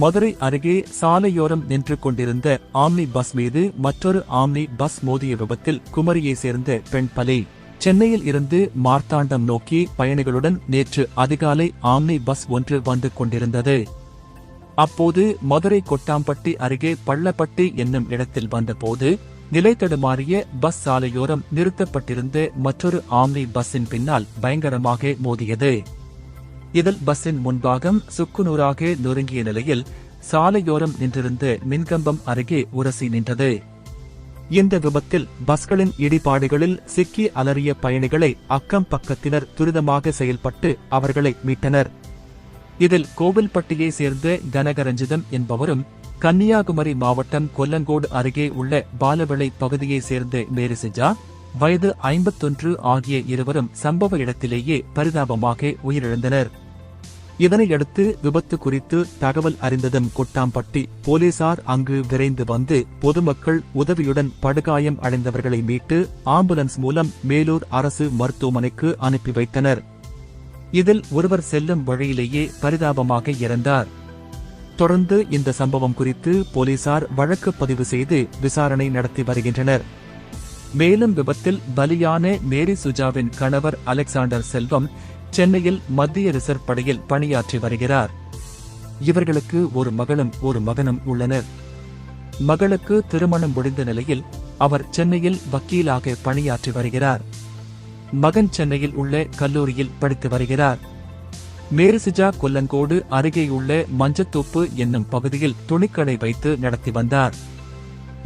மதுரை அருகே சாலையோரம் நின்று கொண்டிருந்த ஆம்னி பஸ் மீது மற்றொரு ஆம்னி பஸ் மோதிய விபத்தில் குமரியை சேர்ந்த பெண் பலி. சென்னையில் இருந்து மார்த்தாண்டம் நோக்கி பயணிகளுடன் நேற்று அதிகாலை ஆம்னி பஸ் ஒன்று வந்து கொண்டிருந்தது. அப்போது மதுரை கொட்டாம்பட்டி அருகே பள்ளப்பட்டி என்னும் இடத்தில் வந்தபோது நிலை தடுமாறிய பஸ் சாலையோரம் நிறுத்தப்பட்டிருந்த மற்றொரு ஆம்னி பஸ்ஸின் பின்னால் பயங்கரமாக மோதியது. இதில் பஸ்ஸின் முன்பாகம் சுக்குநூறாக நொறுங்கிய நிலையில் சாலையோரம் நின்றிருந்த மின்கம்பம் அருகே உரசி நின்றது. இந்த விபத்தில் பஸ்களின் இடிபாடுகளில் சிக்கி அலறிய பயணிகளை அக்கம் பக்கத்தினர் துரிதமாக செயல்பட்டு அவர்களை மீட்டனர். இதில் கோவில்பட்டியை சேர்ந்த கனகரஞ்சிதம் என்பவரும் கன்னியாகுமரி மாவட்டம் கொல்லங்கோடு அருகே உள்ள பாலவிளை பகுதியைச் சேர்ந்த மேரிசிஜா வயது ஐம்பத்தொன்று ஆகிய இருவரும் சம்பவ இடத்திலேயே பரிதாபமாக உயிரிழந்தனர். இதனையடுத்து விபத்து குறித்து தகவல் அறிந்ததும் கொட்டாம்பட்டி போலீசார் அங்கு விரைந்து வந்து பொதுமக்கள் உதவியுடன் படுகாயம் அடைந்தவர்களை மீட்டு ஆம்புலன்ஸ் மூலம் மேலூர் அரசு மருத்துவமனைக்கு அனுப்பி வைத்தனர். இதில் ஒருவர் செல்லும் வழியிலேயே பரிதாபமாக இறந்தார். தொடர்ந்து இந்த சம்பவம் குறித்து போலீசார் வழக்கு பதிவு செய்து விசாரணை நடத்தி வருகின்றனர். மேலும் விபத்தில் பலியான மேரி சுஜாவின் கணவர் அலெக்சாண்டர் செல்வம் சென்னையில் மத்திய ரிசர்வ் படையில் பணியாற்றி வருகிறார். இவர்களுக்கு ஒரு மகளும் ஒரு மகனும் உள்ளனர். மகளுக்கு திருமணம் முடிந்த நிலையில் அவர் சென்னையில் வக்கீலாக பணியாற்றி வருகிறார். மகன் சென்னையில் உள்ள கல்லூரியில் படித்து வருகிறார். மேரிசிஜா கொல்லங்கோடு அருகேயுள்ள மஞ்சத்தோப்பு என்னும் பகுதியில் துணிக்கடை வைத்து நடத்தி வந்தார்.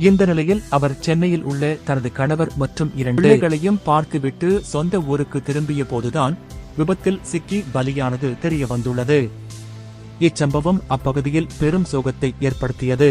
இந்த நிலையில் அவர் சென்னையில் உள்ள தனது கணவர் மற்றும் இரண்டு பிள்ளைகளையும் பார்த்துவிட்டு சொந்த ஊருக்கு திரும்பிய போதுதான் விபத்தில் சிக்கி பலியானது தெரிய வந்துள்ளது இச்சம்பவம் அப்பகுதியில் பெரும் சோகத்தை ஏற்படுத்தியது.